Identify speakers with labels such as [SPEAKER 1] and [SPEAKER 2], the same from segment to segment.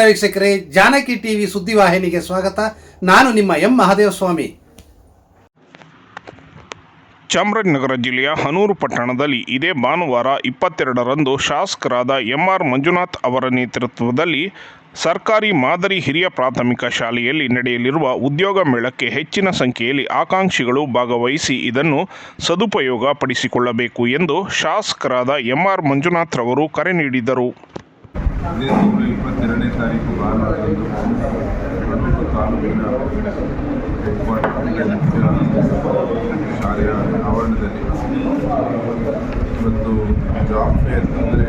[SPEAKER 1] ವೀಕ್ಷಕರೇ, ಜಾನಕಿ ಟಿವಿ ಸುದ್ದಿವಾಹಿನಿಗೆ ಸ್ವಾಗತ. ನಾನು ನಿಮ್ಮ ಎಂ ಮಹಾದೇವಸ್ವಾಮಿ.
[SPEAKER 2] ಚಾಮರಾಜನಗರ ಜಿಲ್ಲೆಯ ಹನೂರು ಪಟ್ಟಣದಲ್ಲಿ ಇದೇ ಭಾನುವಾರ ಇಪ್ಪತ್ತೆರಡರಂದು ಶಾಸಕರಾದ ಎಂಆರ್ ಮಂಜುನಾಥ್ ಅವರ ನೇತೃತ್ವದಲ್ಲಿ ಸರ್ಕಾರಿ ಮಾದರಿ ಹಿರಿಯ ಪ್ರಾಥಮಿಕ ಶಾಲೆಯಲ್ಲಿ ನಡೆಯಲಿರುವ ಉದ್ಯೋಗ ಮೇಳಕ್ಕೆ ಹೆಚ್ಚಿನ ಸಂಖ್ಯೆಯಲ್ಲಿ ಆಕಾಂಕ್ಷಿಗಳು ಭಾಗವಹಿಸಿ ಇದನ್ನು ಸದುಪಯೋಗ ಪಡಿಸಿಕೊಳ್ಳಬೇಕು ಎಂದು ಶಾಸಕರಾದ ಎಂಆರ್ ಆರ್ ಮಂಜುನಾಥ್ರವರು ಕರೆ ನೀಡಿದರು.
[SPEAKER 3] ಇದೇ ತಿಂಗಳು ಇಪ್ಪತ್ತೆರಡನೇ ತಾರೀಕು ಭಾನುವಾರದಂದು ಕಡೂರು ತಾಲೂಕಿನ ಹೆಡ್ ಕ್ವಾರ್ಟರ್ ಶಾಲೆಯ ಆವರಣದಲ್ಲಿ. ಇವತ್ತು ಜಾಬ್ ಫೇರ್ ಅಂದರೆ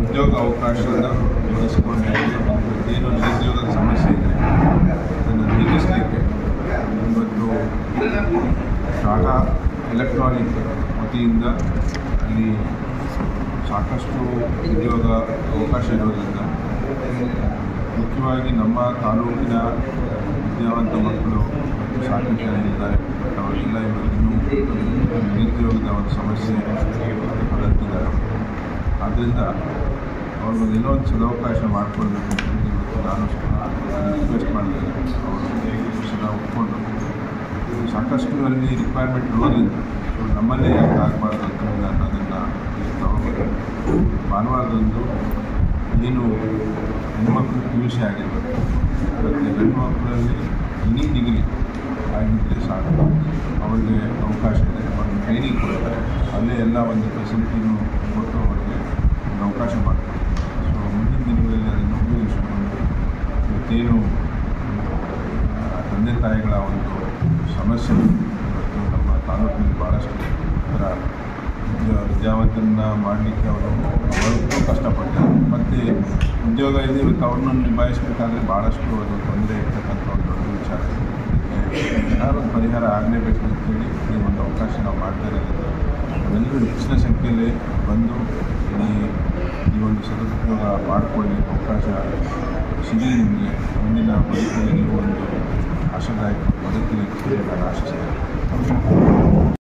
[SPEAKER 3] ಉದ್ಯೋಗ ಅವಕಾಶವನ್ನು ಬಳಸಿಕೊಂಡು ಏನು ನಿರುದ್ಯೋಗದ ಸಮಸ್ಯೆ ಇದೆ ಅದನ್ನು ನೀಗಿಸಲಿಕ್ಕೆ ಇವತ್ತು ಶಾಲಾ ಎಲೆಕ್ಟ್ರಾನಿಕ್ ವತಿಯಿಂದ ಇಲ್ಲಿ ಸಾಕಷ್ಟು ಉದ್ಯೋಗ ಅವಕಾಶ ಇರೋದ್ರಿಂದ ಮುಖ್ಯವಾಗಿ ನಮ್ಮ ತಾಲೂಕಿನ ವಿದ್ಯಾವಂತ ಮಕ್ಕಳು ಸಾಕಷ್ಟು ಬಟ್ ಅವರೆಲ್ಲ ಇವರಿಗೂ ನಿರುದ್ಯೋಗದ ಒಂದು ಸಮಸ್ಯೆ ಅಲತ್ತಿದ್ದಾರೆ ಆದ್ದರಿಂದ ಅವ್ರಿಗೊಂದು ಏನೋ ಒಂದು ಸದವಕಾಶ ಮಾಡಿಕೊಳ್ಬೇಕು ಇವತ್ತು ನಾನು ರಿಕ್ವೆಸ್ಟ್ ಮಾಡಿದ್ದೇನೆ. ಅವರು ಸಹ ಒಪ್ಕೊಂಡು ಸಾಕಷ್ಟು ಅಲ್ಲಿ ರಿಕ್ವೈರ್ಮೆಂಟ್ ಇರೋದ್ರಿಂದ ನಮ್ಮಲ್ಲೇ ಯಾಕೆ ಆಗಬಾರ್ದು ಅಂತ ಅನ್ನೋದನ್ನು ತಗೊಂಡು ಭಾನುವಾರದಂದು ಏನು ಹೆಣ್ಮಕ್ಳು ಪಿ ಯು ಸಿ ಆಗಿರ್ಬೇಕು. ಮತ್ತು ಗಂಡು ಮಕ್ಕಳಲ್ಲಿ ಎನಿ ಡಿಗ್ರಿ ಆಗಿದ್ದರೆ ಸಾಕು. ಅವರಿಗೆ ಅವಕಾಶ ಇದೆ. ಅವ್ರಿಗೆ ಟ್ರೈನಿಂಗ್ ಕೊಡ್ತಾರೆ. ಅಲ್ಲೇ ಎಲ್ಲ ಒಂದು ಫೆಸಿಲಿಟಿನೂ ಕೊಟ್ಟು ಅವರಿಗೆ ಒಂದು ಅವಕಾಶ ಮಾಡ್ತಾರೆ. ಸೊ ಮುಂದಿನ ದಿನಗಳಲ್ಲಿ ಅದನ್ನು ಉಪಯೋಗಿಸಿಕೊಂಡು ಮತ್ತೇನು ತಂದೆ ತಾಯಿಗಳ ಒಂದು ಸಮಸ್ಯೆ ಇವತ್ತು ನಮ್ಮ ತಾಲೂಕಿನಲ್ಲಿ ಭಾಳಷ್ಟು ವಿದ್ಯಾ ವಿದ್ಯಾವಂತರನ್ನ ಮಾಡಲಿಕ್ಕೆ ಅವರು ಅವರು ಕಷ್ಟಪಡ್ತಾರೆ ಮತ್ತು ಉದ್ಯೋಗ ಇದೆ ಇವತ್ತು ಅವ್ರನ್ನ ನಿಭಾಯಿಸಬೇಕಾದ್ರೆ ಭಾಳಷ್ಟು ಅದು ತೊಂದರೆ ಇರ್ತಕ್ಕಂಥ ಒಂದು ದೊಡ್ಡ ವಿಚಾರ. ಏನಾದರೂ ಪರಿಹಾರ ಆಗಲೇಬೇಕು ಅಂತೇಳಿ ಈ ಒಂದು ಅವಕಾಶ ನಾವು ಮಾಡ್ತಾ ಇರೋದಿಲ್ಲ ಹೆಚ್ಚಿನ ಸಂಖ್ಯೆಯಲ್ಲಿ ಬಂದು ಈ ಈ ಒಂದು ಸದುಪಯೋಗ ಮಾಡಿಕೊಳ್ಳಿ. ಅವಕಾಶ ಸಿಗಲಿ ನಿಮಗೆ. ಮುಂದಿನ ಬದುಕಲ್ಲಿ ನೀವು ಒಂದು на наш психотип.